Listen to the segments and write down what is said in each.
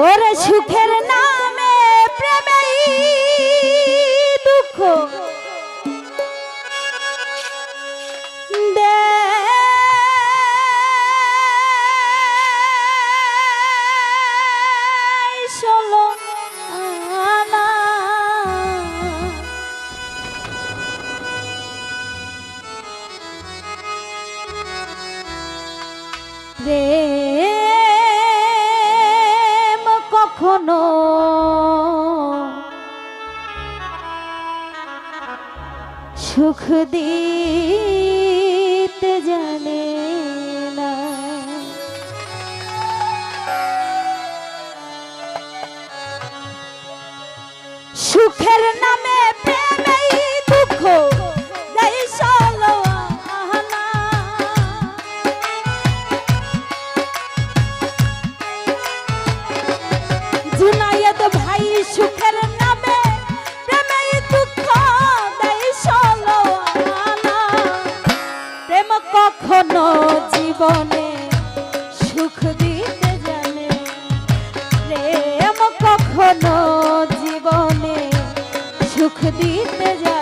ওরে সুখের নামে প্রেমেই দুঃখ সুখ দিতে জানে না। সুখের নামে জীবনে সুখ দিতে জানে। প্রেম কখনো জীবনে সুখ দিতে জানে।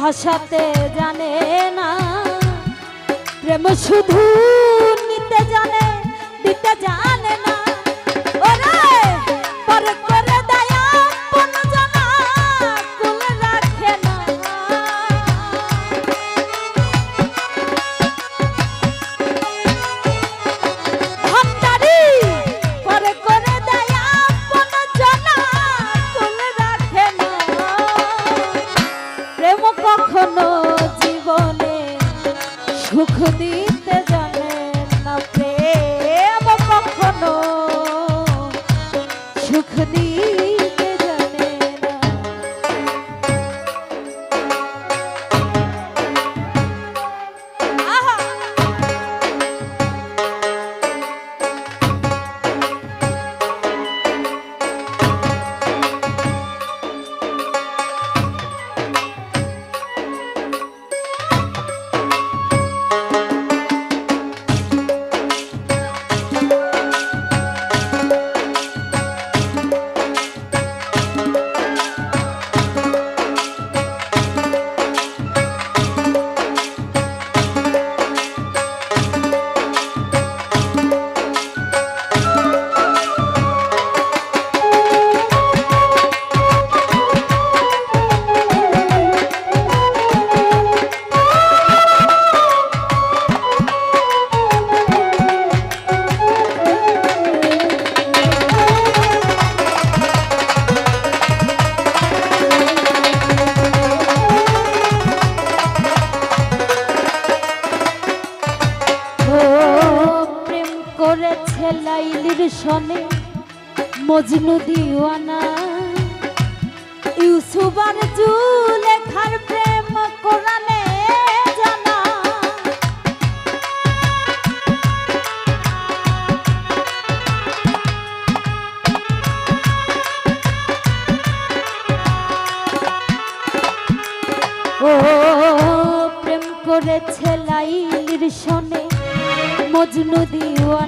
হাসাতে জানে না। প্রেম শুধু নিতে জানে দিতে জানে না। সুখ দিতে প্রেম করেছে লাইলির সনে মজনু দিওয়ানা। ইউসুবার আর জুলেখার প্রেম কোরআনে মজনু দিওয়ান